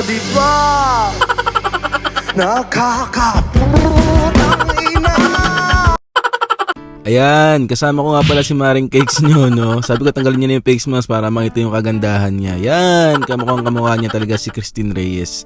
Di ba? Nakakaputang ina Ayan, kasama ko nga pala si Maring Cakes nyo, no? Sabi ko tanggalin niya na yung face mask para makita yung kagandahan niya. Yan, kamukhang kamukha niya talaga si Christine Reyes.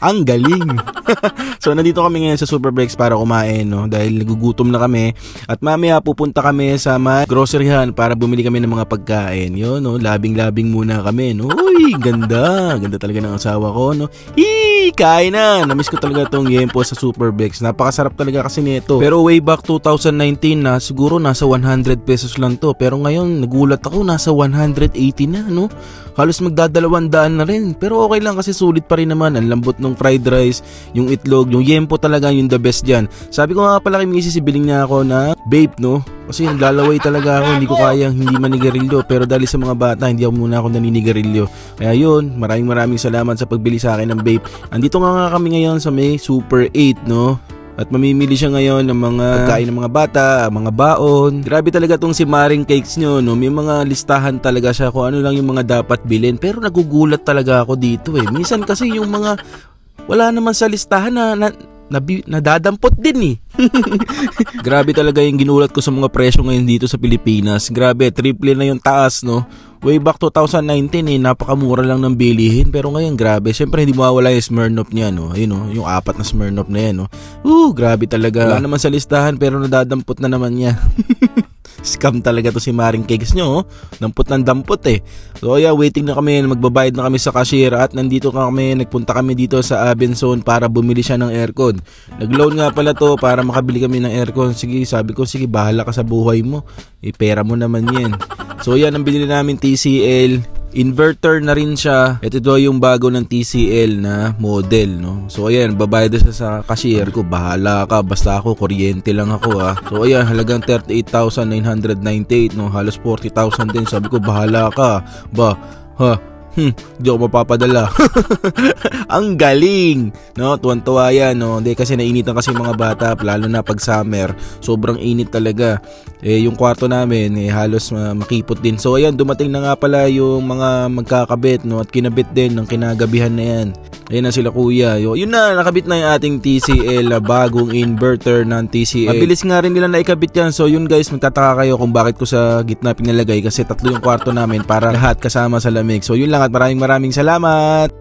Ang galing! so, nandito kami ngayon sa Super Breaks para kumain, no? Dahil nagugutom na kami. At mamaya pupunta kami sa may groceryhan para bumili kami ng mga pagkain. Yun, no? Labing-labing muna kami, no? Uy, ganda! Ganda talaga ng asawa ko, no? Hii, kain na! Namiss ko talaga tong yempo sa Super Breaks. Napakasarap talaga kasi nito. Pero way back 2019 na, siguro nasa 100 pesos lang to. Pero ngayon, nagulat ako, nasa 180 na, no? Halos magdadalawang daan na rin. Pero okay lang kasi sulit pa rin naman. Ang lambot ng fried rice, yung itlog, yung yempo talaga yung the best dyan. Sabi ko nga pala kay Mrs. Ibiling niya ako na vape, no? Kasi naglalaway talaga ako, hindi ko kayang hindi manigarilyo. Pero dahil sa mga bata, hindi ako muna ako naninigarilyo. Kaya yun, maraming maraming salamat sa pagbili sa akin ng vape. Andito nga nga kami ngayon sa may Super 8, no? At mamimili siya ngayon ng mga pagkain ng mga bata, mga baon. Grabe talaga tong si Maring Cakes nyo, no? May mga listahan talaga siya kung ano lang yung mga dapat bilhin. Pero nagugulat talaga ako dito eh. Minsan kasi yung mga wala naman sa listahan na, na nabi, nadadampot din eh. Grabe talaga yung ginulat ko sa mga presyo ngayon dito sa Pilipinas. Grabe, triple na yung taas, no? Way back 2019 eh, napakamura lang ng bilihin. Pero ngayon, grabe. Siyempre, hindi mawawala yung Smirnoff niya, no? Ayun, no? Yung apat na Smirnoff na yan, no? Uh, grabe talaga. Wala naman sa listahan, pero nadadampot na naman niya. Scam talaga to si Maring Cakes nyo, oh. Dampot ng dampot eh. So yeah, waiting na kami, magbabayad na kami sa cashier at nandito kami, nagpunta kami dito sa Abenson para bumili siya ng aircon. Nag-loan nga pala to para makabili kami ng aircon. Sige, sabi ko, sige, bahala ka sa buhay mo. Eh, pera mo naman yan. So yan, ang binili namin TCL. Inverter na rin siya. Ito daw yung bago ng TCL na model, no? So ayan, babayad siya sa cashier ko. Bahala ka, basta ako, kuryente lang ako ah. So ayan, halagang 38,998, no? Halos 40,000 din. Sabi ko, bahala ka. Ba, ha, Hmm, di ako mapapadala. Ang galing! No, tuwan-tuwa yan, no. Hindi kasi nainitan kasi mga bata, lalo na pag summer. Sobrang init talaga. Eh, yung kwarto namin, eh, halos uh, makipot din. So, ayan, dumating na nga pala yung mga magkakabit, no. At kinabit din ng kinagabihan na yan. Ayan na sila kuya. Yun na, nakabit na yung ating TCL, bagong inverter ng TCL. Mabilis nga rin nila na ikabit yan. So, yun guys, magtataka kayo kung bakit ko sa gitna pinalagay kasi tatlo yung kwarto namin para lahat kasama sa lamig. So, yun lang at maraming maraming salamat!